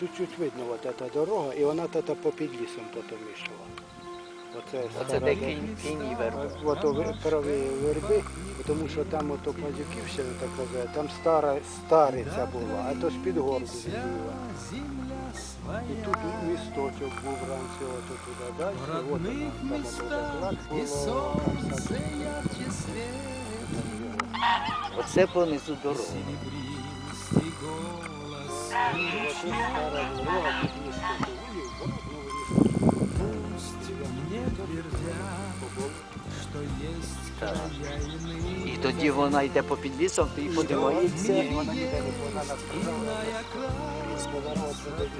чуть-чуть видно от ця дорога, і вона та по під лісом потім йшла. Оце, Оце де кінь, кінь і верба. От праві верби, тому що там ото Пазюківщина, так казати, там стара стариця була, а то з-під горду була. І тут місточок був вранці, ото туди далі, от вона, там ото заклад було, там сад. Оце понизу дорога. І. І тоді вона йде по під лісом, ти її подиваєшся. Ні, вона вона нас продала. Поворот туди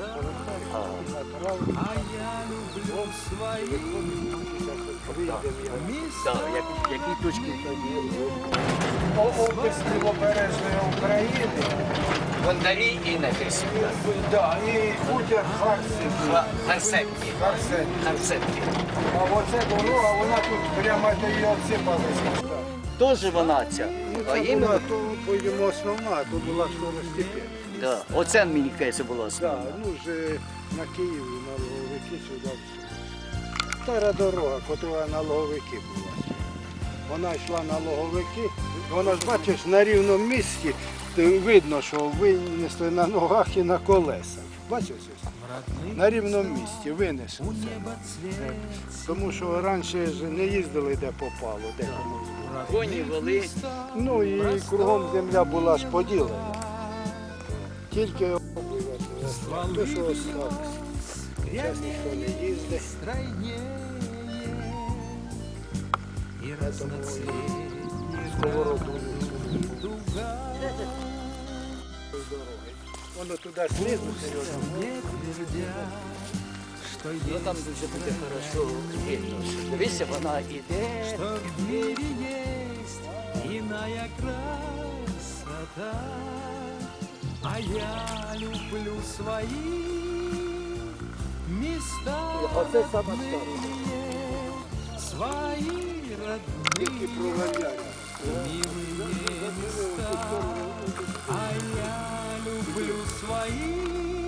Так, які точки тоді? Область Лівобережної України. Бондарі і Нефіс. Да, і хутір Харсів. Гарсетки. А оце дорога, вона тут прямо до її обсипалася. Теж вона ця. А іменно, була, то, по-йому, основна, то була второстепенна. да. оце мені каже було Да, ну ж на Київ, на Логовики сюди. Стара дорога, котра на Логовики була. Вона йшла на Логовики. Вона ж бачиш на рівному місці видно, що винесли на ногах і на колесах. Бачиш? На рівному місці винесли. Тому що раніше ж не їздили де попало, де комусь. Коні вели. Ну і кругом земля була ж поділена. Тільки то, що осталось. Зараз ніхто не їздить. Тому і сковороду Воно туди знизу серйозно. Ну там дуже буде хорошо видно. що Дивися, вона йде. что в мире есть иная красота, а я люблю свои места Оце саме родные, свои Тільки родные, проганяють. милые места, а я люблю свои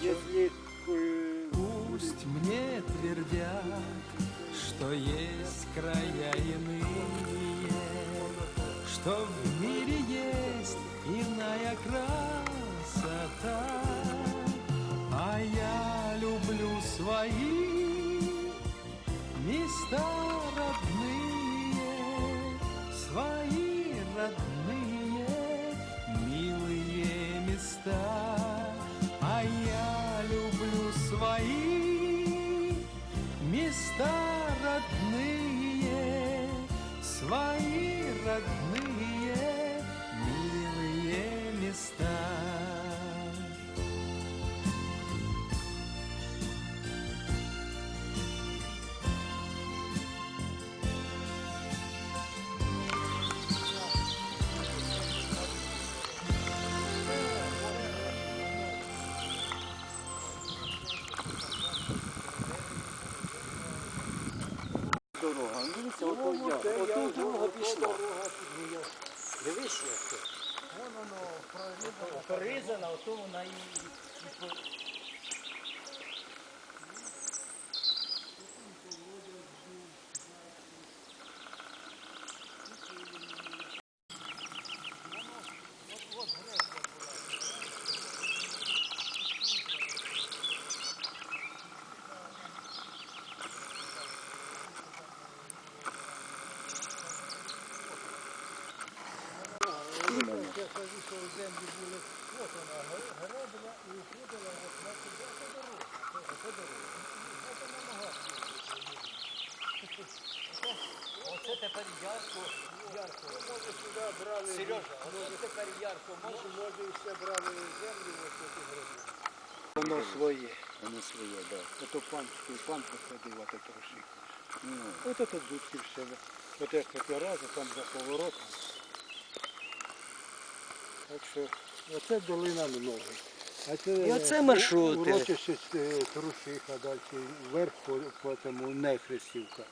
Если Пусть мне твердят, что есть края иные, что в мире есть иная красота, а я люблю свои места свои родные, Дивись, як прорізано, то вона і... і по- повішав землі були, от вона гребла і уходила от на туди, це дорога. Це дорога. Це на ногах. Оце тепер ярко, ярко. Може сюди брали. Сережа, оце тепер ярко Може, може. і все брали землю, ось тут гребли. Воно своє. Воно своє, так. Ото пан, пан посадив, а то трошки. Ну, От это дудки в себе. От як таке раз, там за поворотом. Так що оце долина многих. А це, І оце маршрути. Урочище е, Трушиха, далі вверх по, по цьому Нехрестівка.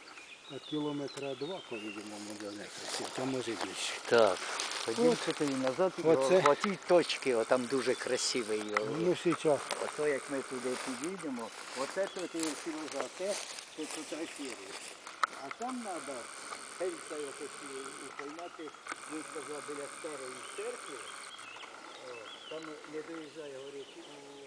А кілометра два, по-видимому, до Нехрестівка, може більше. Так. Ходімте і назад, і Оце. в отій точці, о, там дуже красивий. о, Ну, зараз. Ото як ми туди підійдемо, оце тут і філозоф, те, що фотографірує. А там треба хельця якось упоймати, він сказав, біля старої церкви, о, там не доїжджає, говорить, у